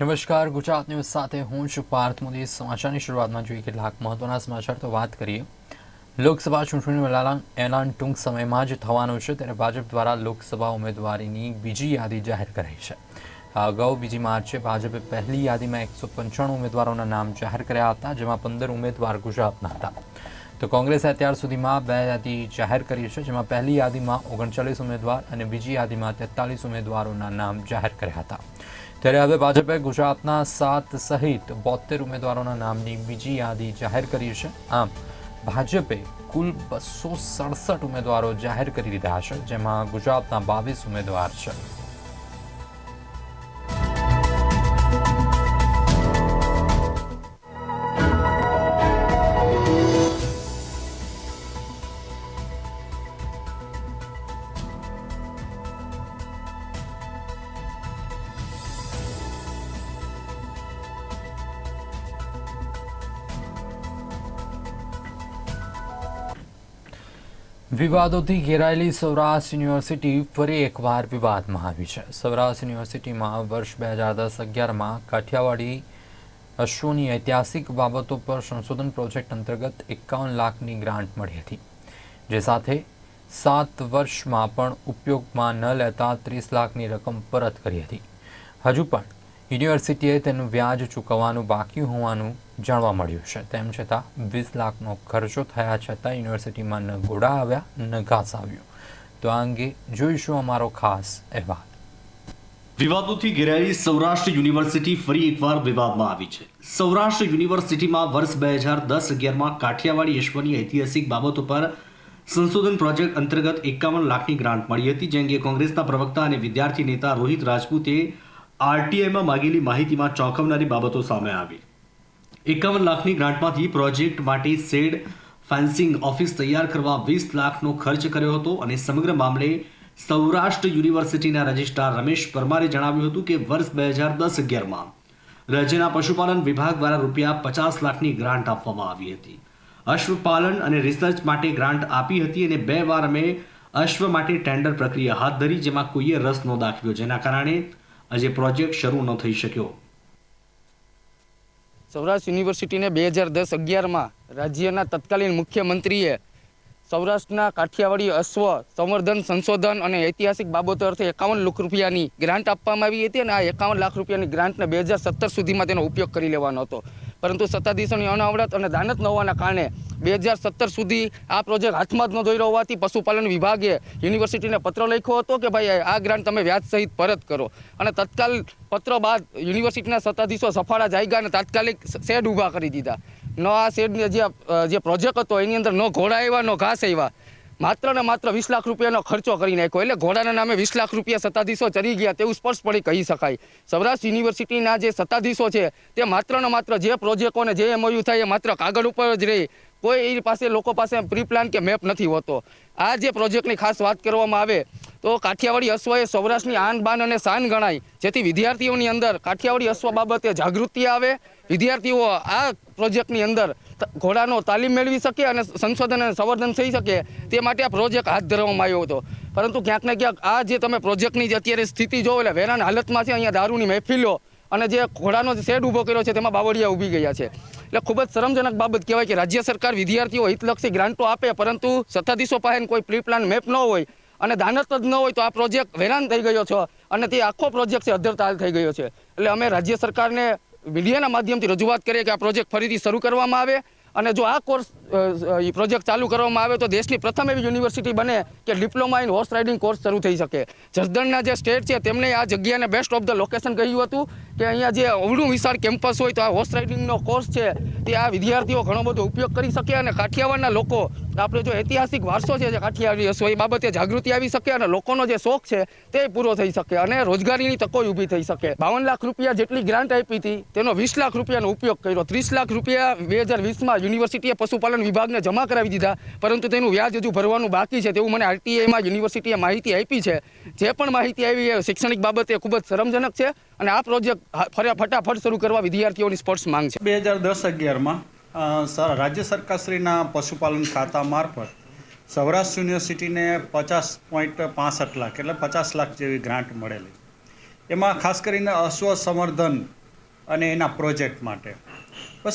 નમસ્કાર, ગુજરાત ન્યૂઝ સાથે હું છું પાર્થ મોદી. સમાચારની શરૂઆતમાં જોઈએ કેટલાક મહત્વના સમાચાર તો વાત કરીએ. લોકસભા ચૂંટણીનું એલાન ટૂંક સમયમાં જ થવાનું છે, ત્યારે ભાજપ દ્વારા લોકસભા ઉમેદવારીની બીજી યાદી જાહેર કરાઈ છે. અગાઉ બીજી માર્ચે ભાજપે પહેલી યાદીમાં એકસો પંચાણું ઉમેદવારોના નામ જાહેર કર્યા હતા, જેમાં પંદર ઉમેદવાર ગુજરાતના હતા. તો કોંગ્રેસે અત્યાર સુધીમાં બે યાદી જાહેર કરી છે, જેમાં પહેલી યાદીમાં ઓગણચાલીસ ઉમેદવાર અને બીજી યાદીમાં તેતાલીસ ઉમેદવારોના નામ જાહેર કર્યા હતા. ત્યારે હવે ભાજપે ગુજરાતના સાત સહિત બોતેર ઉમેદવારોના નામની બીજી યાદી જાહેર કરી છે. આમ, ભાજપે કુલ બસો સડસઠ ઉમેદવારો જાહેર કરી દીધા છે, જેમાં ગુજરાતના બાવીસ ઉમેદવાર છે. વિવાદોથી ઘેરાયેલી સૌરાષ્ટ્ર યુનિવર્સિટી ફરી એકવાર વિવાદમાં આવી છે. સૌરાષ્ટ્ર યુનિવર્સિટીમાં વર્ષ બે હજાર દસ અગિયારમાં કાઠિયાવાડી અશ્વની ઐતિહાસિક બાબતો પર સંશોધન પ્રોજેક્ટ અંતર્ગત એકાવન લાખની ગ્રાન્ટ મળી હતી, જે સાથે સાત વર્ષમાં પણ ઉપયોગમાં ન લેતા ત્રીસ લાખની રકમ પરત કરી હતી. હજુ પણ યુનિવર્સિટીએ તેનું વ્યાજ ચૂકવવાનું બાકી હોવાનું જાણવા મળ્યું છે. તેમ છતાં, વીસ લાખનો ખર્ચો થયા છતાં યુનિવર્સિટીમાં ન ઘોડા આવ્યા, ન ઘાસ આવ્યું. તો આ અંગે જોઈશું અમારો ખાસ અહેવાલ. વિવાદોથી ઘેરાયેલી સૌરાષ્ટ્ર યુનિવર્સિટી ફરી એકવાર વિવાદમાં આવી છે. સૌરાષ્ટ્ર યુનિવર્સિટીમાં વર્ષ બે હજાર દસ અગિયારમાં કાઠિયાવાડી યશ્વની ઐતિહાસિક બાબતો પર સંશોધન પ્રોજેક્ટ અંતર્ગત એકાવન લાખની ગ્રાન્ટ મળી હતી, જે અંગે કોંગ્રેસના પ્રવક્તા અને વિદ્યાર્થી નેતા રોહિત રાજપૂતે આરટીઆઈમાં માગેલી માહિતીમાં ચોંકાવનારી બાબતો સામે આવી. એકાવન લાખની ગ્રાન્ટમાંથી પ્રોજેક્ટ માટે સેડ ફેન્સિંગ ઓફિસ તૈયાર કરવા વીસ લાખનો ખર્ચ કર્યો હતો અને સમગ્ર મામલે સૌરાષ્ટ્ર યુનિવર્સિટીના રજિસ્ટ્રાર રમેશ પરમારે જણાવ્યું હતું કે વર્ષ બે હજાર દસ અગિયારમાં રાજ્યના પશુપાલન વિભાગ દ્વારા રૂપિયા પચાસ લાખની ગ્રાન્ટ આપવામાં આવી હતી. અશ્વપાલન અને રિસર્ચ માટે ગ્રાન્ટ આપી હતી અને બે વાર અમે અશ્વ માટે ટેન્ડર પ્રક્રિયા હાથ ધરી જેમાં કોઈએ રસ ન દાખવ્યો. જેના કારણે આજે પ્રોજેક્ટ શરૂ ન થઈ શક્યો. સૌરાષ્ટ્ર યુનિવર્સિટીને બે હજાર દસ અગિયારમાં રાજ્યના તત્કાલીન મુખ્યમંત્રીએ સૌરાષ્ટ્રના કાઠિયાવાડી અશ્વ સંવર્ધન સંશોધન અને ઐતિહાસિક બાબતો અર્થે એકાવન લાખ રૂપિયાની ગ્રાન્ટ આપવામાં આવી હતી અને આ એકાવન લાખ રૂપિયાની ગ્રાન્ટને બે હજાર સત્તર સુધીમાં તેનો ઉપયોગ કરી લેવાનો હતો. પરંતુ સત્તાધીશોની અનાવડત અને દાનત ન હોવાના કારણે બે હજાર સત્તર સુધી આ પ્રોજેક્ટ હાથમાં જ ન દોર્યો હોવાથી પશુપાલન વિભાગે યુનિવર્સિટીને પત્ર લખ્યો હતો કે ભાઈ, આ ગ્રાન્ટ તમે વ્યાજ સહિત પરત કરો. અને તત્કાલ પત્ર બાદ યુનિવર્સિટીના સત્તાધીશો સફાળા જાયગા અને તાત્કાલિક શેડ ઊભા કરી દીધા. ન આ શેડને જે જે પ્રોજેક્ટ હતો, એની અંદર ન ઘોડા આવ્યા, ન ઘાસ આવ્યા. માત્ર ને માત્ર વીસ લાખ રૂપિયાનો ખર્ચો કરી નાખ્યો. એટલે ઘોડાના નામે વીસ લાખ રૂપિયા સત્તાધીશો ચરી ગયા તેવું સ્પષ્ટપણે કહી શકાય. સૌરાષ્ટ્ર યુનિવર્સિટીના જે સત્તાધીશો છે, તે માત્ર ને માત્ર જે પ્રોજેક્ટોને જે એમઓયુ થાય એ માત્ર કાગળ ઉપર જ રહે. કોઈ એ પાસે લોકો પાસે પ્રી પ્લાન કે મેપ નથી હોતો. આ જે પ્રોજેક્ટની ખાસ વાત કરવામાં આવે, તો કાઠિયાવાડી અશ્વ એ સૌરાષ્ટ્રની આન બાન અને શાન ગણાય. જેથી વિદ્યાર્થીઓની અંદર કાઠિયાવાડી અશ્વ બાબતે જાગૃતિ આવે. વિદ્યાર્થીઓ આ પ્રોજેક્ટની અંદર ઘોડાનો તાલીમ મેળવી શકે અને સંશોધન અને સંવર્ધન થઈ શકે, તે માટે આ પ્રોજેક્ટ હાથ ધરવામાં આવ્યો હતો. પરંતુ ક્યાંક ને ક્યાંક આ જે તમે પ્રોજેક્ટની જે અત્યારે સ્થિતિ જોવો એટલે વેરાન હાલતમાં છે, અહીંયા દારૂની મહેફિલો અને જે ઘોડાનો શેડ ઊભો કર્યો છે તેમાં બાવળિયા ઊભી ગયા છે. એટલે ખૂબ જ શરમજનક બાબત કહેવાય કે રાજ્ય સરકાર વિદ્યાર્થીઓ હિતલક્ષી ગ્રાન્ટો આપે, પરંતુ સત્તાધીશો પાસે કોઈ પ્રી પ્લાન મેપ ન હોય અને દાનત જ ન હોય તો આ પ્રોજેક્ટ વેરાન થઈ ગયો છે અને તે આખો પ્રોજેક્ટ છે અધ્ધરતાલ થઈ ગયો છે. એટલે અમે રાજ્ય સરકારને મીડિયાના માધ્યમથી રજૂઆત કરીએ કે આ પ્રોજેક્ટ ફરીથી શરૂ કરવામાં આવે અને જો આ કોર્સ પ્રોજેક્ટ ચાલુ કરવામાં આવે તો દેશની પ્રથમ એવી યુનિવર્સિટી બને કે diploma in horse riding course શરૂ થઈ શકે. જસદણના જે સ્ટેટ છે તેમણે આ જગ્યાને બેસ્ટ ઓફ ધ લોકેશન કહ્યું હતું કે અહીંયા જે અવળું વિશાળ કેમ્પસ હોય તો આ હોર્સ રાઇડિંગનો કોર્સ છે તે આ વિદ્યાર્થીઓ ઘણો બધો ઉપયોગ કરી શકે અને કાઠિયાવાડના લોકો આપણે જો ઐતિહાસિક વારસો છે જે કાઠિયાવાડી હશો એ બાબતે જાગૃતિ આવી શકે અને લોકોનો જે શોખ છે તે પૂરો થઈ શકે અને રોજગારીની તકો ઊભી થઈ શકે. બાવન લાખ રૂપિયા જેટલી ગ્રાન્ટ આપી હતી, તેનો વીસ લાખ રૂપિયાનો ઉપયોગ કર્યો. ત્રીસ લાખ રૂપિયા બે હજાર વીસમાં યુનિવર્સિટીએ પશુપાલન વિભાગને જમા કરાવી દીધા, પરંતુ તેનું વ્યાજ હજુ ભરવાનું બાકી છે તેવું મને આરટીઆઈમાં યુનિવર્સિટીએ માહિતી આપી છે. જે પણ માહિતી આવી એ શૈક્ષણિક બાબતે ખૂબ જ શરમજનક છે અને આ પ્રોજેક્ટ ફટાફટ શરૂ કરવા વિદ્યાર્થીઓની સ્પોર્ટ્સ માંગ છે. બે હજાર દસ અગિયારમાં સર, રાજ્ય સરકારશ્રીના પશુપાલન ખાતા મારફત સૌરાષ્ટ્ર યુનિવર્સિટીને પચાસ પોઈન્ટ પાસઠ લાખ એટલે પચાસ લાખ જેવી ગ્રાન્ટ મળેલી. એમાં ખાસ કરીને અશ્વ સંવર્ધન અને એના પ્રોજેક્ટ માટે.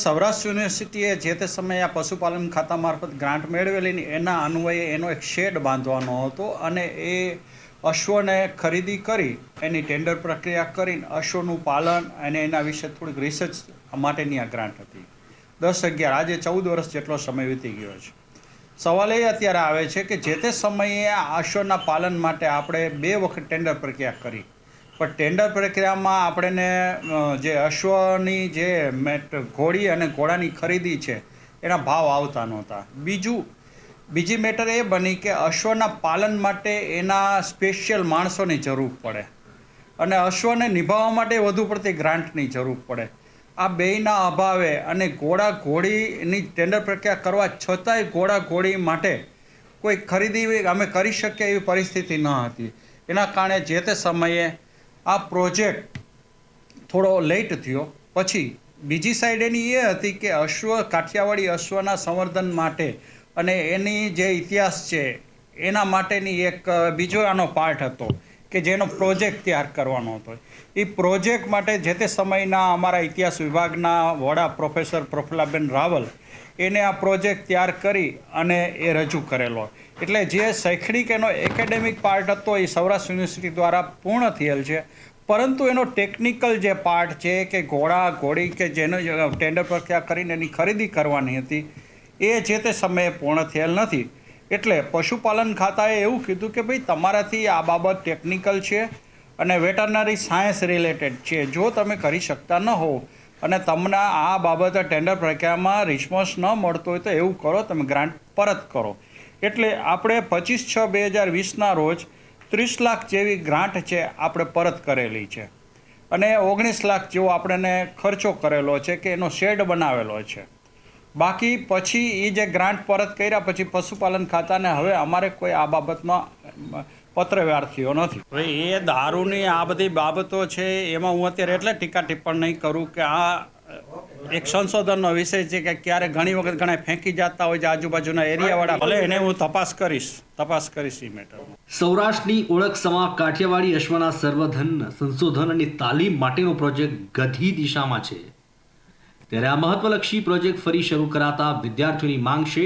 સૌરાષ્ટ્ર યુનિવર્સિટીએ જે તે સમયે આ પશુપાલન ખાતા મારફત ગ્રાન્ટ મેળવેલી ને એના અન્વયે એનો એક શેડ બાંધવાનો હતો અને એ અશ્વને ખરીદી કરી, એની ટેન્ડર પ્રક્રિયા કરીને અશ્વનું પાલન અને એના વિશે થોડીક રિસર્ચ માટેની આ ગ્રાન્ટ હતી. દસ અગિયાર, આજે ચૌદ વર્ષ જેટલો સમય વીતી ગયો છે. સવાલ એ અત્યારે આવે છે કે જે તે સમયે આ અશ્વના પાલન માટે આપણે બે વખત ટેન્ડર પ્રક્રિયા કરી. પણ ટેન્ડર પ્રક્રિયામાં આપણને જે અશ્વની જે મેટ, ઘોડી અને ઘોડાની ખરીદી છે, એના ભાવ આવતા નહોતા. બીજું, બીજી મેટર એ બની કે અશ્વના પાલન માટે એના સ્પેશિયલ માણસોની જરૂર પડે. અને અશ્વને નિભાવવા માટે વધુ પડતી ગ્રાન્ટની જરૂર પડે. આ બેયના અભાવે અને ઘોડા ઘોડીની ટેન્ડર પ્રક્રિયા કરવા છતાંય ઘોડા ઘોડી માટે કોઈ ખરીદી અમે કરી શકીએ એવી પરિસ્થિતિ ન હતી. એના કારણે જે તે સમયે આ પ્રોજેક્ટ થોડો લેટ થયો. પછી બીજી સાઈડ એની એ હતી કે અશ્વ, કાઠિયાવાડી અશ્વના સંવર્ધન માટે અને એની જે ઇતિહાસ છે, એના માટેની એક બીજો આનો પાર્ટ હતો કે જેનો પ્રોજેક્ટ તૈયાર કરવાનો હતો. એ પ્રોજેક્ટ માટે જે તે સમયના અમારા ઇતિહાસ વિભાગના વડા પ્રોફેસર પ્રફુલ્લાબેન રાવલ એને આ પ્રોજેક્ટ તૈયાર કરી અને એ રજૂ કરેલો. એટલે જે શૈક્ષણિક એનો એકેડેમિક પાર્ટ હતો એ સૌરાષ્ટ્ર યુનિવર્સિટી દ્વારા પૂર્ણ થયેલ છે. પરંતુ એનો ટેકનિકલ જે પાર્ટ છે કે ઘોડા, ઘોડી કે જેનો ટેન્ડર પ્રક્રિયા કરીને એની ખરીદી કરવાની હતી, એ જે તે સમયે પૂર્ણ થયેલ નથી. એટલે પશુપાલન ખાતાએ એવું કીધું કે ભાઈ તમારાથી આ બાબત ટેકનિકલ છે અને વેટરનરી સાયન્સ રિલેટેડ છે. જો તમે કરી શકતા ન હો અને તમને આ બાબતે ટેન્ડર પ્રક્રિયામાં રિસ્પોન્સ ન મળતો હોય તો એવું કરો, તમે ગ્રાન્ટ પરત કરો. એટલે આપણે પચીસ છ બે હજાર વીસના રોજ ત્રીસ લાખ જેવી ગ્રાન્ટ છે આપણે પરત કરેલી છે. અને ઓગણીસ લાખ જેવો આપણને ખર્ચો કરેલો છે કે એનો શેડ બનાવેલો છે. બાકી પછી એ જે ગ્રાન્ટ પરત કર્યા પછી પશુપાલન ખાતાને હવે અમારે કોઈ આ બાબતમાં પત્ર વ્યવહાર થયો નથી. હવે એ દારૂની આ બધી બાબતો છે એમાં હું અત્યારે એટલે ટીકા ટિપ્પણ નહીં કરું કે આ એક સંશોધનનો વિષય છે કે ક્યારે ઘણી વખત ઘણા ફેંકી જતા હોય છે આજુબાજુના એરિયાવાળા. ભલે એને હું તપાસ કરીશ તપાસ કરીશ એ મેટર. સૌરાષ્ટ્રની ઓળખ સમા કાઠિયાવાડી અશ્વના સર્વધન સંશોધન અને તાલીમ માટેનો પ્રોજેક્ટ ગધી દિશામાં છે. ત્યારે આ મહત્વલક્ષી પ્રોજેક્ટ ફરી શરૂ કરાતા વિદ્યાર્થીઓની માંગ છે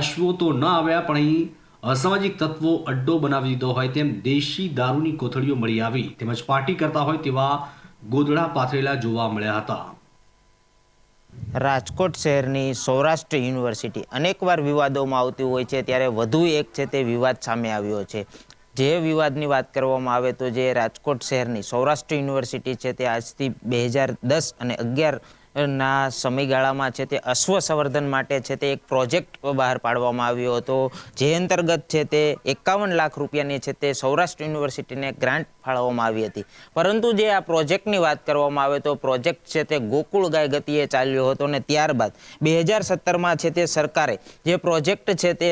અશ્વો તો ન આવ્યા પણ અહીં અસામાજિક તત્વો અડ્ડો બનાવી દીધો હોય તેમ દેશી દારૂની કોથળીઓ મળી આવી તેમજ પાર્ટી કરતા હોય તેવા ગોદડા પાથરેલા જોવા મળ્યા હતા. રાજકોટ શહેરની સૌરાષ્ટ્ર યુનિવર્સિટી અનેકવાર વિવાદોમાં આવતી હોય છે. ત્યારે વધુ એક છે તે વિવાદ સામે આવ્યો છે. જે વિવાદની વાત કરવામાં આવે તો જે રાજકોટ શહેરની સૌરાષ્ટ્ર યુનિવર્સિટી છે તે આજથી બે હજાર દસ અને અગિયાર ના સમયગાળામાં છે તે અશ્વ સંવર્ધન માટે છે તે એક પ્રોજેક્ટ બહાર પાડવામાં આવ્યો હતો. જે અંતર્ગત છે તે એકાવન લાખ રૂપિયાની છે તે સૌરાષ્ટ્ર યુનિવર્સિટીને ગ્રાન્ટ ફાળવવામાં આવી હતી. પરંતુ જે આ પ્રોજેક્ટની વાત કરવામાં આવે તો પ્રોજેક્ટ છે તે ગોકુળ ગાય ગતિએ ચાલ્યો હતો અને ત્યારબાદ બે હજાર સત્તરમાં છે તે સરકારે જે પ્રોજેક્ટ છે તે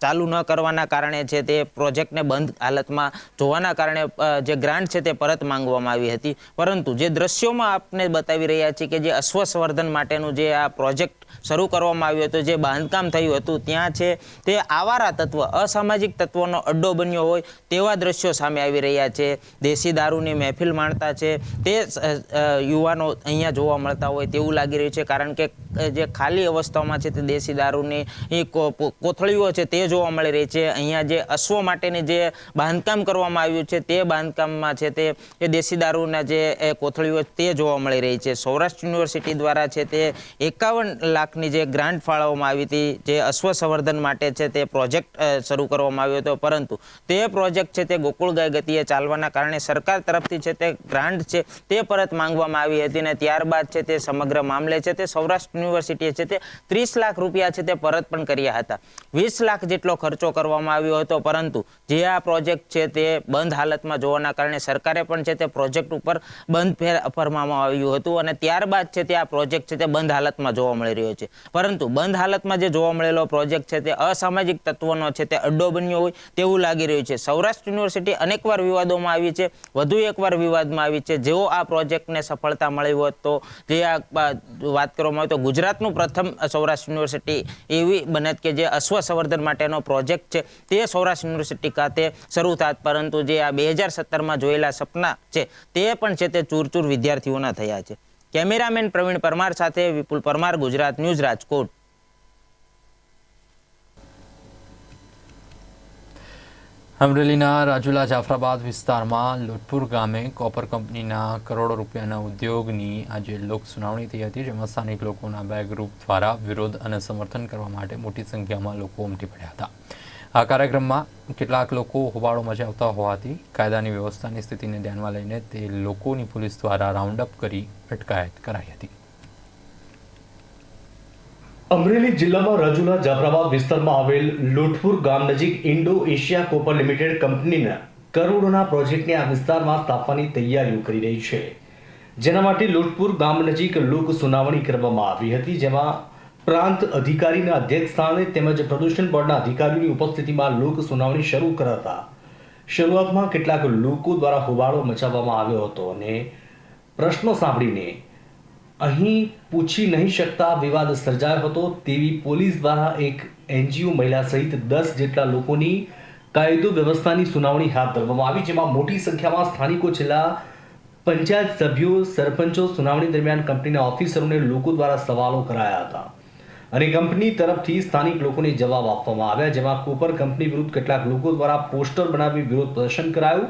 ચાલુ ન કરવાના કારણે છે તે પ્રોજેક્ટને બંધ હાલતમાં જોવાના કારણે જે ગ્રાન્ટ છે તે પરત માંગવામાં આવી હતી. પરંતુ જે દ્રશ્યોમાં આપને બતાવી રહ્યા છીએ કે જે અશ્વ સંવર્ધન માટેનું જે આ પ્રોજેક્ટ શરૂ કરવામાં આવ્યું હતું, જે બાંધકામ થયું હતું, ત્યાં છે તે આવારા તત્વ, અસામાજિક તત્વોનો અડ્ડો બન્યો હોય તેવા દ્રશ્યો સામે આવી રહ્યા છે. દેશી દારૂની મહેફિલ માણતા છે, તે યુવાનો અહીંયા જોવા મળતા હોય તેવું લાગી રહ્યું છે, કારણ કે જે ખાલી અવસ્થામાં છે તે દેશી દારૂની કોથળીઓ છે તે જોવા મળી રહી છે. અહીંયા જે અશ્વ માટેની જે બાંધકામ કરવામાં આવ્યું છે, તે બાંધકામમાં છે તે દેશી દારૂના જે કોથળીઓ તે જોવા મળી રહી છે. સૌરાષ્ટ્ર યુનિવર્સિટી દ્વારા છે તે એકાવન લાખની જે ગ્રાન્ટ ફાળવવામાં આવી હતી જે અશ્વ સંવર્ધન માટે છે તે પ્રોજેક્ટ શરૂ કરવામાં આવ્યો હતો પરંતુ તે પ્રોજેક્ટ છે તે ગોકુળ ગાય ગતિએ ચાલવાના કારણે સરકાર તરફથી છે તે ગ્રાન્ટ છે તે પરત માંગવામાં આવી હતી અને ત્યારબાદ છે તે સમગ્ર મામલે છે તે સૌરાષ્ટ્ર યુનિવર્સિટીએ છે તે ત્રીસ લાખ રૂપિયા છે તે પરત પણ કર્યા હતા વીસ લાખ જેટલો ખર્ચો કરવામાં આવ્યો હતો પરંતુ જે આ પ્રોજેક્ટ છે તે બંધ હાલતમાં જોવાના કારણે સરકારે પણ છે તે પ્રોજેક્ટ ઉપર બંધ ફેર ફરમાવવામાં આવ્યું હતું અને ત્યારબાદ છે તે આ પ્રોજેક્ટ છે તે બંધ હાલતમાં જોવા મળી રહ્યો છે. પરંતુ બંધ હાલતમાં જે જોવા મળેલો પ્રોજેક્ટ છે તે અસામાજિક તત્વોનો છે, તે અડ્ડો બન્યો હોય તેવું લાગી રહ્યું છે. સૌરાષ્ટ્ર યુનિવર્સિટી અનેકવાર વિવાદોમાં આવી છે, વધુ એકવાર વિવાદમાં આવી છે. જેઓ આ પ્રોજેક્ટને સફળતા મળી હોત તો જે આ વાત કરવામાં આવે તો ગુજરાતનું પ્રથમ સૌરાષ્ટ્ર યુનિવર્સિટી એવી બનત કે જે અશ્વ સંવર્ધન માટેનો પ્રોજેક્ટ છે. તે સૌરાષ્ટ્ર યુનિવર્સિટી ખાતે શરૂ થાત, પરંતુ જે આ બે હજાર સત્તરમાં જોયેલા સપના છે તે પણ છે તે ચૂર ચૂર વિદ્યાર્થીઓના થયા છે. કેમેરામેન પ્રવીણ પરમાર સાથે વિપુલ પરમાર, ગુજરાત ન્યૂઝ, રાજકોટ. અમરેલીના રાજુલા જાફરાબાદ વિસ્તારમાં લોટપુર ગામે કોપર કંપનીના કરોડો રૂપિયાના ઉદ્યોગની આજે લોક સુનાવણી થઈ હતી, જેમાં સ્થાનિક લોકોના બે ગ્રુપ દ્વારા વિરોધ અને સમર્થન કરવા માટે મોટી સંખ્યામાં લોકો ઉમટી પડ્યા હતા. આ કાર્યક્રમમાં કેટલાક લોકો હોબાળો મચાવતા હોવાથી કાયદાની વ્યવસ્થાની સ્થિતિને ધ્યાનમાં લઈને તે લોકોની પોલીસ દ્વારા રાઉન્ડ કરી અટકાયત કરાઈ હતી. અમરેલી જિલ્લામાં રાજુલા જાફરાબાદ વિસ્તારમાં આવેલ લોઠપુર ગામ નજીક ઇન્ડો એશિયા કોપર લિમિટેડ કંપનીના કરોડોના પ્રોજેક્ટને આ વિસ્તારમાં સ્થાપવાની તૈયારીઓ કરી રહી છે. જેના માટે લોઠપુર ગામ નજીક લોક સુનાવણી કરવામાં આવી હતી, જેમાં પ્રાંત અધિકારીના અધ્યક્ષ સ્થાને તેમજ પ્રદૂષણ બોર્ડના અધિકારીઓની ઉપસ્થિતિમાં લોક સુનાવણી શરૂ કરાતા. શરૂઆતમાં કેટલાક લોકો દ્વારા હોબાળો મચાવવામાં આવ્યો હતો અને પ્રશ્નો સાંભળીને અહીં પૂછી નહીં શકતા વિવાદ સર્જાયો હતો તેવી પોલીસ દ્વારા એક એનજીઓ મહિલા સહિત દસ જેટલા લોકોની કાયદો વ્યવસ્થાની સુનાવણી હાથ ધરવામાં આવી, જેમાં મોટી સંખ્યામાં સ્થાનિકો છેલ્લા પંચાયત સભ્યો, સરપંચો, સુનાવણી દરમિયાન કંપનીના ઓફિસરોને લોકો દ્વારા સવાલો કરાયા હતા. અને કંપની તરફથી સ્થાનિક લોકોને જવાબ આપવામાં આવ્યા, જેમાં કોપર કંપની વિરુદ્ધ કેટલાક લોકો દ્વારા પોસ્ટર બનાવી વિરોધ પ્રદર્શન કરાયું.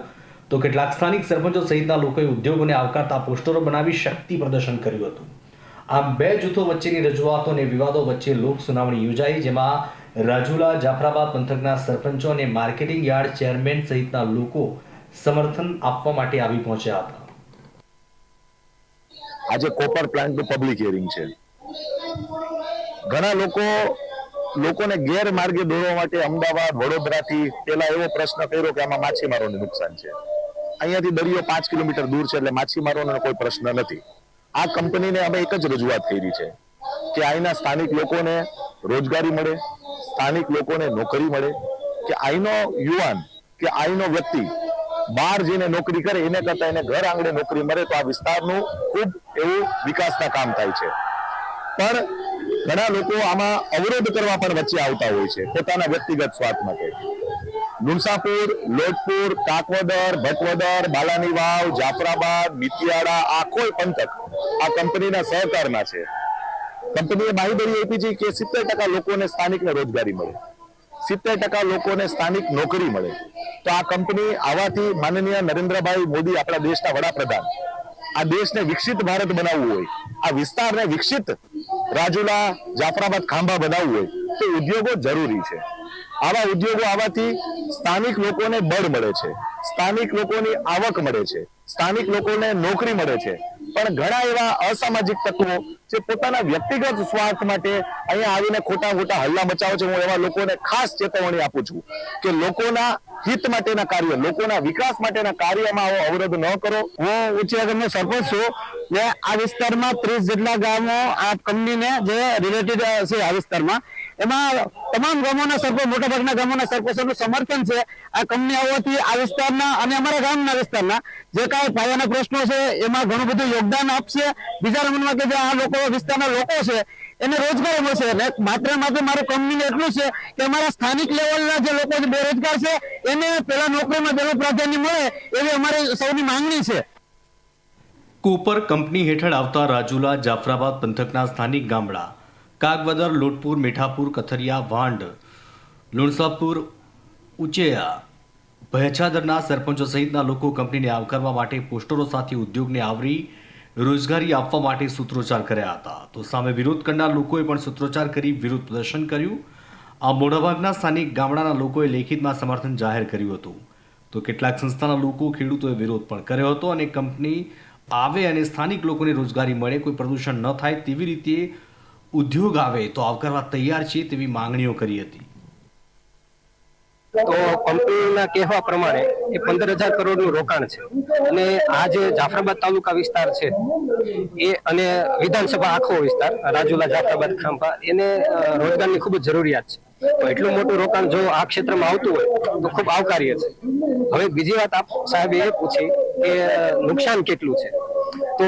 તો કેટલાક સ્થાનિક સરપંચો સહિતના લોકોએ ઉદ્યોગોને આવકારતા પોસ્ટરો બનાવી શક્તિ પ્રદર્શન કર્યું હતું. આમ બે જૂથો વચ્ચેની રજૂઆતો અને વિવાદો વચ્ચે લોક સુનાવણી યોજાઈ, જેમાં રાજુલા, જાફરાબાદ પંથકના સરપંચો અને માર્કેટિંગ યાર્ડ ચેરમેન સહિતના લોકો સમર્થન આપવા માટે આવી પહોંચ્યા હતા. આજે કોપર પ્લાન્ટનું પબ્લિક હિયરિંગ છે. ઘણા લોકો લોકોને ગેરમાર્ગે દોરવા માટે અમદાવાદ, વડોદરાથી પેલા એવો પ્રશ્ન કર્યો કે આમાં માછીમારોને નુકસાન છે. અહીંયાથી દરિયો પાંચ કિલોમીટર દૂર છે એટલે માછીમારોનો કોઈ પ્રશ્ન નથી. આ કંપનીને અમે એક જ રજૂઆત કરી છે કે અહીંના સ્થાનિક લોકોને રોજગારી મળે, સ્થાનિક લોકોને નોકરી મળે, કે અહીંનો યુવાન, કે અહીંનો વ્યક્તિ બહાર જઈને નોકરી કરે, એને કરતા એને ઘર આંગણે નોકરી મળે તો આ વિસ્તારનું ખૂબ એવું વિકાસના કામ થાય છે. પણ ઘણા લોકો આમાં અવરોધ કરવા પણ વચ્ચે આવતા હોય છે, પોતાના વ્યક્તિગત સ્વાર્થ માટે. લુણસાપુર લોટપુર, કાકવદર, ભટવદર બાલાની વાવ જાફરાબાદ, મિતિયાળા આખો પંથક આ કંપનીના સહકારમાં છે. કંપનીએ બાહીદરી આપી છે કે સિત્તેર ટકા લોકોને સ્થાનિકને રોજગારી મળે. સિત્તેર ટકા લોકોને સ્થાનિક નોકરી મળે. તો આ કંપની આવાથી માનનીય નરેન્દ્રભાઈ મોદી આપણા દેશના વડાપ્રધાન. આ દેશને વિકસિત ભારત બનાવવું હોય, આ વિસ્તારને વિકસિત રાજુલા, જાફરાબાદ ખાંભા બનાવવું હોય, તો ઉદ્યોગો જરૂરી છે. આવા ઉદ્યોગો આવવાથી સ્થાનિક લોકોને બળ મળે છે, સ્થાનિક લોકોની આવક મળે છે, સ્થાનિક લોકોને નોકરી મળે છે. પણ ઘણા એવા અસામાજિક તત્વો જે પોતાના વ્યક્તિગત સ્વાર્થ માટે અહીંયા આવીને ખોટા ખોટા હલ્લા મચાવે છે, હું એવા લોકોને ખાસ ચેતવણી આપું છું કે લોકોના હિત માટેના કાર્ય, લોકોના વિકાસ માટેના કાર્યમાં આવો અવરોધ ન કરો. હું ઉચ્ચેર ગામનો સરપંચ છું. ને આ વિસ્તારમાં ત્રીસ જેટલા ગામો આ કંપનીને જે રિલેટેડ છે આ વિસ્તારમાં. એમાં તમામ ગામોના સરપંચ મોટા ભાગના ગામોના સરપંચોનું સમર્થન છે આ કંપની આવવાથી આ વિસ્તારના અને અમારા ગામના વિસ્તારના જે કાંઈ પાયાના પ્રશ્નો છે, એમાં ઘણું બધું યોગદાન આપશે. બીજા નંબરમાં કે જે આ લોકો, વિસ્તારના લોકો છે એને રોજગારી મળશે અને માત્ર માત્ર મારું કંપનીને એટલું છે કે અમારા સ્થાનિક લેવલના જે લોકો બેરોજગાર છે, એને પેલા નોકરીમાં પેલું પ્રાધાન્ય મળે એવી અમારી સૌની માંગણી છે. કોપર કંપની હેઠળ આવતા રાજુલા જાફરાબાદ પંથકના સ્થાનિક ગામડા, કાગવદર, લોટપુર, મીઠાપુર, કથરિયા, વાંડ, લુણસાપુર, ઉચેયા, ભયછાદરના સરપંચો સહિતના લોકો કંપનીને આવકારવા માટે પોસ્ટરો સાથે ઉદ્યોગને આવરી રોજગારી આપવા માટે સૂત્રોચ્ચાર કર્યા હતા. તો સામે વિરોધ કરનાર લોકોએ પણ સૂત્રોચ્ચાર કરી વિરોધ પ્રદર્શન કર્યું. આ મોટાભાગના સ્થાનિક ગામડાના લોકોએ લેખિતમાં સમર્થન જાહેર કર્યું હતું. તો કેટલાક સંસ્થાના લોકો ખેડૂતોએ વિરોધ પણ કર્યો હતો અને કંપની આવે અને સ્થાનિક લોકોને રોજગારી મળે, કોઈ પ્રદૂષણ ન થાય તેવી રીતે ઉદ્યોગ આવે તો આવકારવા તૈયાર છે તેવી માંગણીઓ કરી હતી. તો કંપનીના કહેવા પ્રમાણે એ પંદર હજાર કરોડનું રોકાણ છે. અને આ જે જાફરાબાદ તાલુકા વિસ્તાર છે, એ અને વિધાનસભા આખો વિસ્તાર, રાજુલા, જાફરાબાદ, ખાંભા, એને રોજગારની ખૂબ જ જરૂરિયાત છે. તો એટલું મોટું રોકાણ જો આ ક્ષેત્રમાં આવતું હોય, તો ખૂબ આવકાર્ય છે. હવે બીજી વાત આપ સાહેબે એ પૂછી કે નુકસાન કેટલું છે? તો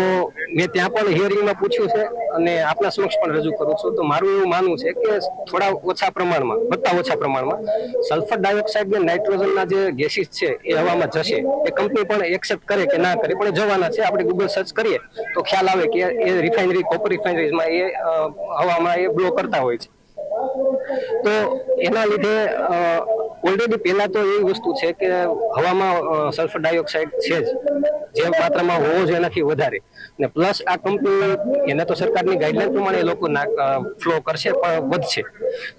મેં ત્યાં પણ હિયરિંગમાં પૂછ્યું છે અને આપના સમક્ષ પણ રજૂ કરું છું. તો મારું એવું માનવું છે કે થોડા ઓછા પ્રમાણમાં, વધતા ઓછા પ્રમાણમાં સલ્ફર ડાયોક્સાઇડ ને નાઇટ્રોજનના જે ગેસીસ છે એ હવામાં જશે. એ કંપની પણ એક્સેપ્ટ કરે કે ના કરે, પણ જવાના છે. આપણે ગૂગલ સર્ચ કરીએ તો ખ્યાલ આવે કે એ રિફાઇનરી કોપર રિફાઇનરીઝમાં એ હવામાં એ બ્લો કરતા હોય છે. તો એના લીધે ઓલરેડી પહેલા તો એવી વસ્તુ છે કે હવામાં સલ્ફર ડાયોક્સાઇડ છે જ. જે માત્રામાં હોવો જોઈએ એનાથી વધારે. ને પ્લસ આ કંપની એને તો સરકારની ગાઈડલાઈન પ્રમાણે એ લોકો ફ્લો કરશે પણ વધશે.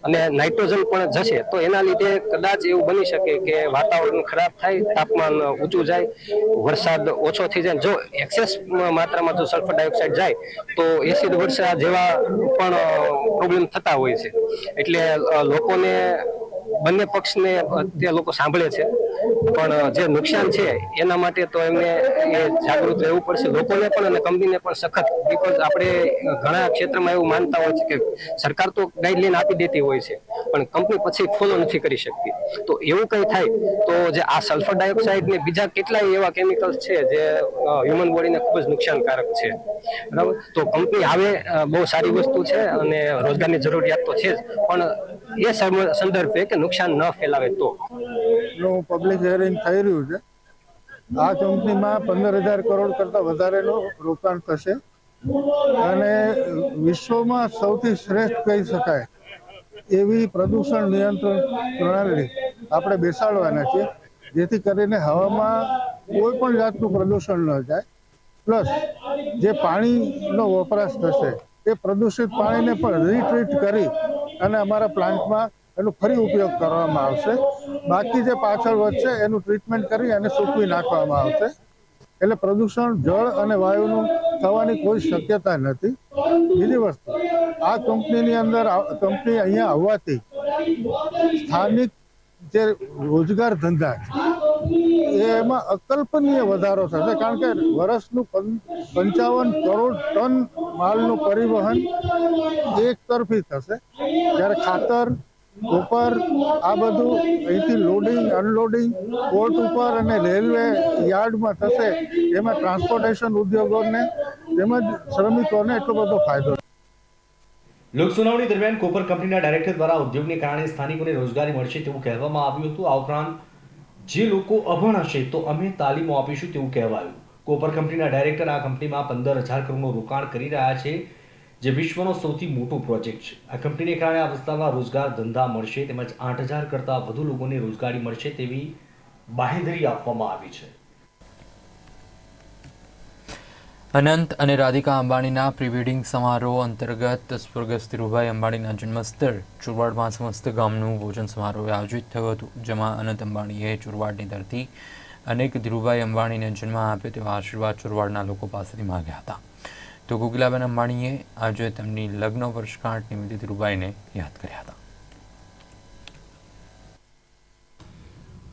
અને નાઇટ્રોજન પણ જશે. તો એના લીધે કદાચ એવું બની શકે કે વાતાવરણ ખરાબ થાય, તાપમાન ઊંચું જાય, વરસાદ ઓછો થઈ જાય. જો એક્સેસ માત્રામાં જો સલ્ફર ડાયોક્સાઇડ જાય, તો એસિડ વર્ષા જેવા પણ પ્રોબ્લેમ થતા હોય છે. એટલે લોકોને બંને પક્ષને તે લોકો સાંભળે છે. પણ જે નુકસાન છે, એના માટે તો એમને એ જાગૃત રહેવું પડશે. લોકોને પણ અને કંપનીને પણ સખત. બીકોઝ આપણે ઘણા ક્ષેત્રમાં એવું માનતા હોય છે કે સરકાર તો ગાઈડલાઈન આપી દેતી હોય છે, પણ કંપની પછી ફોલો નથી કરી શકતી. તો એવું કંઈ થાય, તો જે આ સલ્ફર ડાયોક્સાઇડ ને બીજા કેટલાય એવા કેમિકલ્સ છે જે હ્યુમન બોડીને ખૂબ જ નુકસાનકારક છે. બરાબર? તો કંપની આવે બહુ સારી વસ્તુ છે અને રોજગારની જરૂરિયાત તો છે જ. પણ એ સંદર્ભે કે નુકસાન ન ફેલાવે તો? પબ્લિક હિયરિંગ થઈ રહ્યું છે, આ કંપનીમાં પંદર હજાર કરોડ કરતાં વધારેનું રોકાણ થશે અને વિશ્વમાં સૌથી શ્રેષ્ઠ કહી શકાય એવી પ્રદૂષણ નિયંત્રણ પ્રણાલી આપણે બેસાડવાના છીએ, જેથી કરીને હવામાં કોઈ પણ જાતનું પ્રદૂષણ ન જાય. પ્લસ જે પાણીનો વપરાશ થશે, એ પ્રદૂષિત પાણીને પણ રીટ્રીટ કરી અને અમારા પ્લાન્ટમાં એનો ફરી ઉપયોગ કરવામાં આવશે. બાકી જે પાછળ વધશે, એનું ટ્રીટમેન્ટ કરી અને સૂકવી નાખવામાં આવશે. એટલે પ્રદૂષણ, જળ અને વાયુનું થવાની કોઈ શક્યતા નથી. બીજી વસ્તુ, આ કંપનીની અંદર કંપની અહીંયા આવવાથી સ્થાનિક જે રોજગાર ધંધા છે. એમાં અકલ્પનીય વધારો થશે કારણ કે વર્ષનું પંચાવન કરોડ ટન માલનું પરિવહન એક તરફી થશે. જ્યારે ખાતર, કોપર, આ બધું અહીંથી લોડિંગ, અનલોડિંગ, પોર્ટ ઉપર અને રેલવે યાર્ડમાં થશે. એમાં ટ્રાન્સપોર્ટેશન ઉદ્યોગોને તેમજ શ્રમિકોને એટલો બધો ફાયદો લોક સુનાવણી દરમિયાન કોપર કંપનીના ડાયરેક્ટર દ્વારા ઉદ્યોગને કારણે સ્થાનિકોને રોજગારી મળશે તેવું કહેવામાં આવ્યું હતું. આ ઉપરાંત, જે લોકો અભણ હશે તો અમે તાલીમો આપીશું તેવું કહેવાયું. કોપર કંપનીના ડાયરેક્ટર આ કંપનીમાં પંદર હજાર કરોડનું રોકાણ કરી રહ્યા છે, જે વિશ્વનો સૌથી મોટો પ્રોજેક્ટ છે. આ કંપનીને કારણે આ વિસ્તારમાં રોજગાર ધંધા મળશે તેમજ આઠ હજાર કરતાં વધુ લોકોને રોજગારી મળશે તેવી બાહેંધરી આપવામાં આવી છે. અનંત અને રાધિકા અંબાણીના પ્રિવેડિંગ સમારોહ અંતર્ગત સ્વર્ગસ્થ ધીરુભાઈ અંબાણીના જન્મસ્થળ ચુરવાડમાં સમસ્ત ગામનું ભોજન સમારોહ આયોજિત થયું હતું, જેમાં અનંત અંબાણીએ ચુરવાડની ધરતી અનેક ધીરુભાઈ અંબાણીને જન્મ આપ્યો તેવા આશીર્વાદ ચુરવાડના લોકો પાસેથી માંગ્યા હતા. તો કોકિલાબેન અંબાણીએ આજે તેમની લગ્ન વર્ષગાંઠ નિમિત્તે ધીરુભાઈને યાદ કર્યા હતા.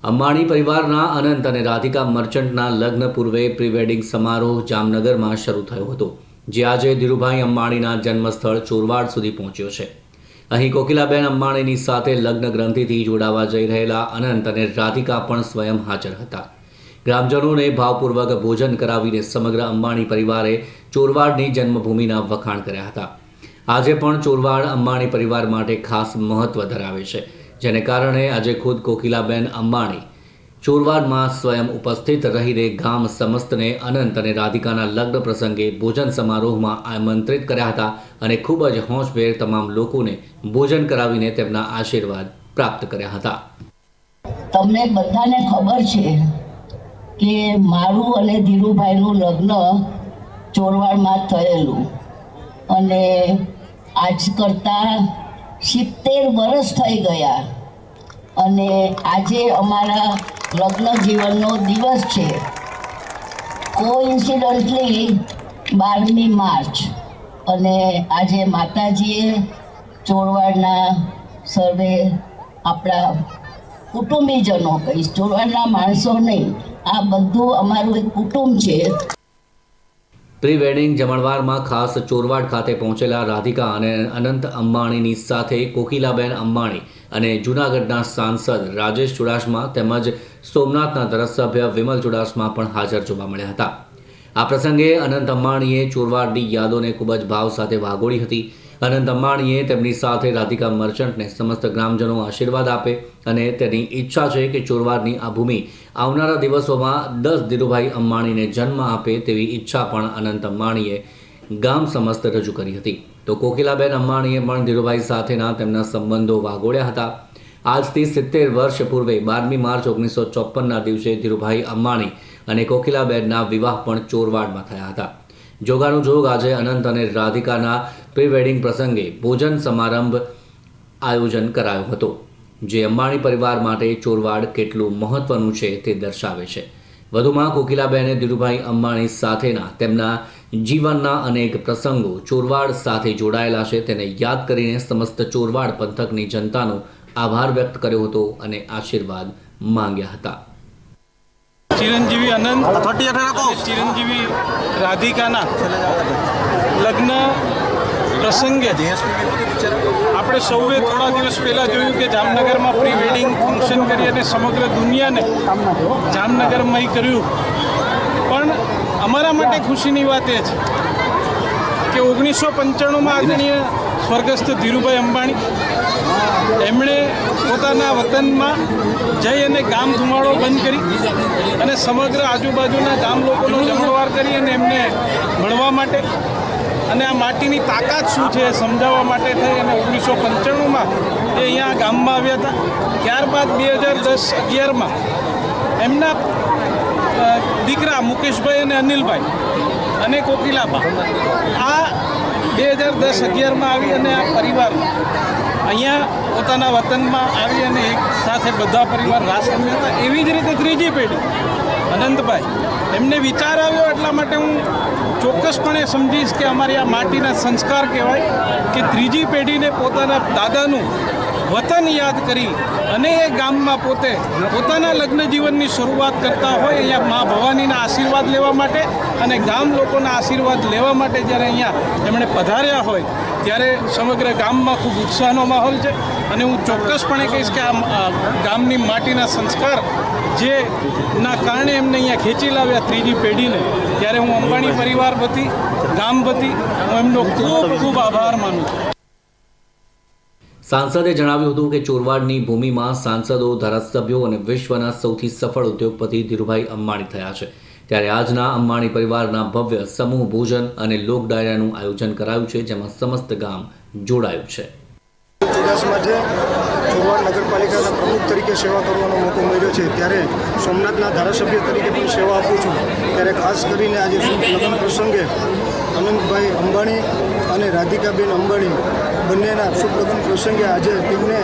અંબાણી પરિવારના અનંત અને રાધિકા મર્ચન્ટના લગ્ન પૂર્વે પ્રીવેડિંગ સમારોહ જામનગરમાં શરૂ થયો હતો, જે આજે ધીરુભાઈ અંબાણીના જન્મસ્થળ ચોરવાડ સુધી પહોંચ્યો છે. અહીં કોકિલાબેન અંબાણીની સાથે લગ્ન ગ્રંથિથી જોડાવા જઈ રહેલા અનંત અને રાધિકા પણ સ્વયં હાજર હતા. ગ્રામજનોને ભાવપૂર્વક ભોજન કરાવીને સમગ્ર અંબાણી પરિવારે ચોરવાડની જન્મભૂમિના વખાણ કર્યા હતા. આજે પણ ચોરવાડ અંબાણી પરિવાર માટે ખાસ મહત્વ ધરાવે છે. જેને કારણે આજે ખુદ કોકિલાબેન અંબાણી ચોરવાડમાં સ્વયં ઉપસ્થિત રહીને ગામ સમસ્તને અનંત અને રાધિકાના લગ્ન પ્રસંગે ભોજન સમારોહમાં આમંત્રિત કર્યા હતા અને ખૂબ જ હોંશભેર તમામ લોકોને ભોજન કરાવીને તેમના આશીર્વાદ પ્રાપ્ત કર્યા હતા. તમને બધાને ખબર છે કે મારું અને ધીરુભાઈનું લગ્ન ચોરવાડમાં થયેલું. અને આજ કરતાં સિત્તેર વર્ષ થઈ ગયા. અને આજે અમારા લગ્ન જીવનનો દિવસ છે. કોઇન્સિડન્ટલી બારમી માર્ચ. અને આજે માતાજીએ ચોરવાડના સર્વે આપણા કુટુંબીજનો કહીશ. ચોરવાડના માણસો નહીં. આ બધું અમારું એક કુટુંબ છે. પ્રી વેડિંગ જમણવારમાં ખાસ ચોરવાડ ખાતે પહોંચેલા રાધિકા અને અનંત અંબાણીની સાથે કોકિલાબેન અંબાણી અને જૂનાગઢના સાંસદ રાજેશ ચુડાસમા તેમજ સોમનાથના ધારાસભ્ય વિમલ ચુડાસમા પણ હાજર જોવા મળ્યા હતા. આ પ્રસંગે અનંત અંબાણીએ ચોરવાડની યાદોને ખૂબ જ ભાવ સાથે વાગોળી હતી. અનંત અંબાણીએ તેમની સાથે રાધિકા મર્ચન્ટને સમસ્ત ગ્રામજનો આશીર્વાદ આપે અને તેની ઈચ્છા છે કે ચોરવાડની આ ભૂમિ આવનારા દિવસોમાં દસ ધીરુભાઈ અંબાણીને જન્મ આપે તેવી ઈચ્છા પણ અનંત અંબાણીએ ગામ સમસ્ત રજૂ કરી હતી. તો કોકિલાબેન અંબાણીએ પણ ધીરુભાઈ સાથેના તેમના સંબંધો વાગોળ્યા હતા. આજથી સિત્તેર વર્ષ પૂર્વે બારમી માર્ચ ઓગણીસો ચોપનના દિવસે ધીરુભાઈ અંબાણી અને કોકિલાબેનના વિવાહ પણ ચોરવાડમાં થયા હતા. જોગાનું જોગ આજે અનંત અને રાધિકાના પ્રી વેડિંગ પ્રસંગે ભોજન સમારંભ આયોજન કરાયો હતો, જે અંબાણી પરિવાર માટે ચોરવાડ કેટલું મહત્વનું છે તે દર્શાવે છે. વધુમાં કોકિલાબેને ધીરુભાઈ અંબાણી સાથેના તેમના જીવનના અનેક પ્રસંગો ચોરવાડ સાથે જોડાયેલા છે. તેને યાદ કરીને સમસ્ત ચોરવાડ પંથકની જનતાનો આભાર વ્યક્ત કર્યો હતો અને આશીર્વાદ માંગ્યા હતા. ચિરંજીવી અનંત અને ચિરંજીવી રાધિકાના લગ્ન પ્રસંગે આપણે સૌએ થોડા દિવસ પહેલાં જોયું કે જામનગરમાં પ્રી વેડિંગ ફંક્શન કરી અને સમગ્ર દુનિયાને જામનગરમય કર્યું. પણ અમારા માટે ખુશીની વાત એ છે કે ઓગણીસો પંચાણુંમાં આદરણીય સ્વર્ગસ્થ ધીરુભાઈ અંબાણી. એમણે પોતાના વતનમાં જઈ અને ગામ ધુમાડો બંધ કરી અને સમગ્ર આજુબાજુના ગામ લોકોનો જમણવાર કરી અને એમને મળવા માટે અને આ માટીની તાકાત શું છે સમજાવવા માટે થઈ અને ઓગણીસો પંચાણુંમાં એ અહીંયા ગામમાં આવ્યા હતા. ત્યારબાદ બે હજાર દસ અગિયારમાં એમના દીકરા મુકેશભાઈ અને અનિલભાઈ, અને કોકિલાબા. આ બે હજાર દસ અગિયારમાં આવી અને આ પરિવાર અહીંયા પોતાના વતનમાં આવી અને એક સાથે બધા પરિવાર રાસ રમ્યા હતા. એવી જ રીતે ત્રીજી પેઢી, અનંતભાઈ. એમને વિચાર આવ્યો એટલા માટે હું ચોક્કસપણે સમજીશ કે અમારી આ માટીના સંસ્કાર કહેવાય કે ત્રીજી પેઢીને પોતાના દાદાનું વતન યાદ કરી અને એ ગામમાં પોતે પોતાના લગ્ન જીવનની શરૂઆત કરતા હોય અહીંયા મા ભવાનીના આશીર્વાદ લેવા માટે અને ગામ લોકોના આશીર્વાદ લેવા માટે જ્યારે અહીંયા એમણે પધાર્યા હોય, ત્યારે સમગ્ર ગામમાં ખૂબ ઉત્સાહનો માહોલ છે. અને હું ચોક્કસપણે કહીશ કે આ ગામની માટીના સંસ્કાર જે ના કારણે એમને અહીંયા ખેંચી લાવ્યા ત્રીજી પેઢીને, ત્યારે હું અંબાણી પરિવાર વતી, ગામ વતી, હું એમનો ખૂબ ખૂબ આભાર માનું છું. સાંસદે જણાવ્યું હતું કે ચોરવાડની ભૂમિમાં સાંસદો, ધારાસભ્યો અને વિશ્વના સૌથી સફળ ઉદ્યોગપતિ ધીરુભાઈ અંબાણી થયા છે. ત્યારે આજના અંબાણી પરિવારના ભવ્ય સમૂહ ભોજન અને લોક ડાયરાનું આયોજન કરાયું છે, જેમાં સમસ્ત ગામ જોડાયું છે. ચોરવાડ નગરપાલિકાના પ્રમુખ તરીકે સેવા કરવાનો મોકો મળ્યો છે, ત્યારે સોમનાથના ધારાસભ્ય તરીકે પણ સેવા આપું છું. ત્યારે ખાસ કરીને આજે લગ્ન પ્રસંગે અનંતભાઈ અંબાણી અને રાધિકાબેન અંબાણી બંનેના શુભ લગ્ન પ્રસંગે આજે તેમને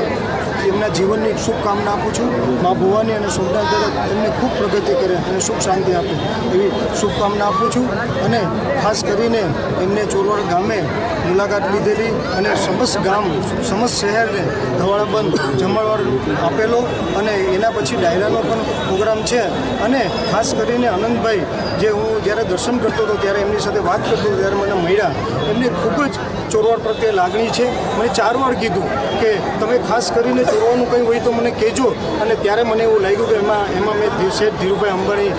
એમના જીવનની શુભકામના આપું છું. મા ભુવાની અને સોમનાથ દાદા તેમને ખૂબ પ્રગતિ કરે અને સુખ શાંતિ આપે એવી શુભકામના આપું છું. અને ખાસ કરીને એમને ચોરવાડ ગામે મુલાકાત લીધેલી અને સમસ્ત ગામ, સમસ્ત શહેરને ધવાળાબંધ જમણવાર આપેલો અને એના પછી ડાયરાનો પણ પ્રોગ્રામ છે. અને ખાસ કરીને આનંદભાઈ, જે હું જ્યારે દર્શન કરતો હતો ત્યારે એમની સાથે વાત કરતો હતો ત્યારે મને મળ્યા. એમને ખૂબ જ ચોરવાડ પ્રત્યે લાગણી છે. મને ચાર વાર કીધું કે તમે ખાસ કરીને ચોરવાનું કંઈ હોય તો મને કહેજો. અને ત્યારે મને એવું લાગ્યું કે એમાં એમાં મેં શેઠ ધીરુભાઈ અંબાણી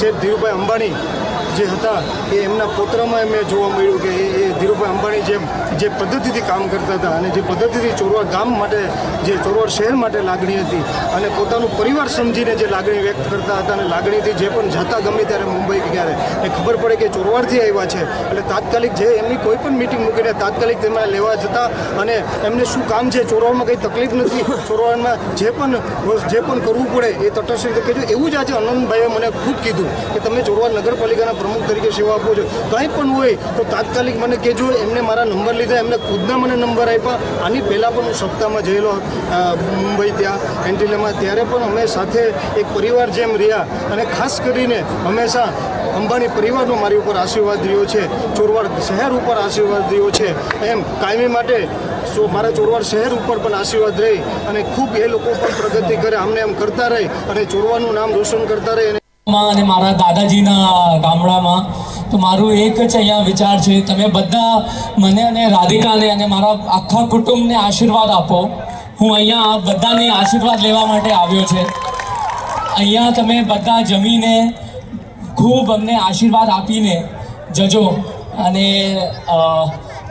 શેઠ ધીરુભાઈ અંબાણી જે હતા એ એમના પોત્રમાં મેં જોવા મળ્યું કે એ ધીરુભાઈ અંબાણી જેમ જે પદ્ધતિથી કામ કરતા હતા અને જે પદ્ધતિથી ચોરવાડ ગામ માટે, જે ચોરવાડ શહેર માટે લાગણી હતી અને પોતાનું પરિવાર સમજીને જે લાગણી વ્યક્ત કરતા હતા અને લાગણીથી જે પણ જતા ગમે ત્યારે મુંબઈ કે ક્યારે, એ ખબર પડે કે ચોરવાડથી આવ્યા છે. એટલે તાત્કાલિક જે એમની કોઈ પણ મિટિંગ મૂકીને તાત્કાલિક તેમને લેવા જતા અને એમને શું કામ છે ચોરવાડમાં કંઈ તકલીફ નથી, ચોરવાડમાં જે પણ જે પણ કરવું પડે એ તટસ્થ રીતે કહેજો. એવું જ આજે અનંતભાઈએ મને ખૂબ કીધું કે તમે ચોરવાડ નગરપાલિકાના પ્રમુખ તરીકે સેવા આપું છું. કંઈ પણ હોય, તો તાત્કાલિક મને કહેજો. એમને મારા નંબર લીધા, એમને ખુદના મને નંબર આપ્યા. આની પહેલાં પણ હું સપ્તાહમાં જયેલો મુંબઈ ત્યાં એન્ટિલેમાં ત્યારે પણ અમે સાથે એક પરિવાર જેમ રહ્યા. અને ખાસ કરીને હંમેશા અંબાણી પરિવારનો મારી ઉપર આશીર્વાદ રહ્યો છે. ચોરવાડ શહેર ઉપર આશીર્વાદ રહ્યો છે. એમ કાયમી માટે સો, મારા ચોરવાડ શહેર ઉપર પણ આશીર્વાદ રહી અને ખૂબ એ લોકો પણ પ્રગતિ કરે. અમને એમ કરતા રહે અને ચોરવાનું નામ રોશન કરતા રહે અને માં અને મારા દાદાજીના ગામડામાં. તો મારું એક જ અહીંયા વિચાર છે, તમે બધા મને અને રાધિકાને અને મારા આખા કુટુંબને આશીર્વાદ આપો. હું અહીંયા બધાને આશીર્વાદ લેવા માટે આવ્યો છે. અહીંયા તમે બધા જમીને ખૂબ અમને આશીર્વાદ આપીને જજો. અને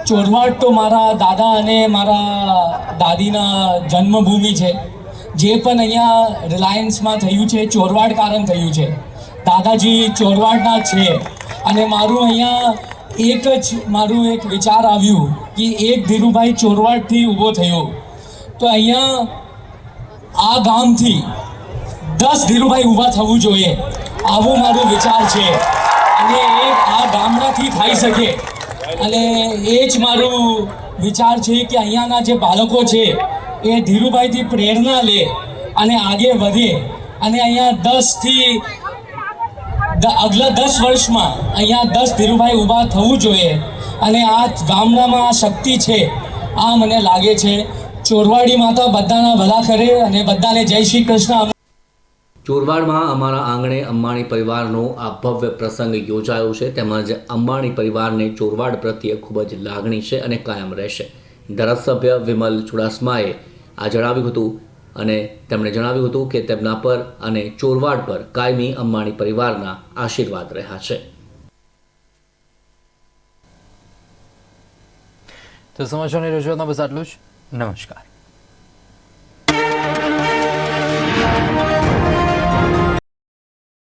ચોરવાડ તો મારા દાદા અને મારા દાદીના જન્મભૂમિ છે. જે પણ અહીંયા રિલાયન્સમાં થયું છે, ચોરવાડ કારણ થયું છે. દાદાજી ચોરવાડના છે. અને મારું અહીંયા એક જ, મારું એક વિચાર આવ્યું કે એક ધીરુભાઈ ચોરવાડથી ઊભો થયો. તો અહીંયા આ ગામથી દસ ધીરુભાઈ ઊભા થવું જોઈએ. આવો મારો વિચાર છે. અને એ આ ગામડાથી થઈ શકે. અને એ જ મારું વિચાર છે કે અહીંયાના જે બાળકો છે, એ ધીરુભાઈથી પ્રેરણા લે અને આગે વધે. અને અહીંયા દસથી આગલા દસ વર્ષમાં અહીંયા દસ ધીરુભાઈ ઊભા થવું જોઈએ. અને આ ગામડામાં આ શક્તિ છે. આ મને લાગે છે. ચોરવાડી માતા બધાના ભલા કરે અને બધાને જય શ્રી કૃષ્ણ ચોરવાડમાં અમારા આંગણે અંબાણી પરિવારનો આ ભવ્ય પ્રસંગ યોજાયો છે. તેમજ અંબાણી પરિવારને ચોરવાડ પ્રત્યે ખૂબ જ લાગણી છે અને કાયમ રહેશે. ધારાસભ્ય વિમલ ચુડાસમાએ આ જણાવ્યું હતું અને તેમણે જણાવ્યું હતું કે તેમના પર અને ચોરવાડ પર કાયમી અંબાણી પરિવારના આશીર્વાદ રહ્યા છે. તો સમાચારની રજૂઆતમાં બસ આટલું જ. નમસ્કાર.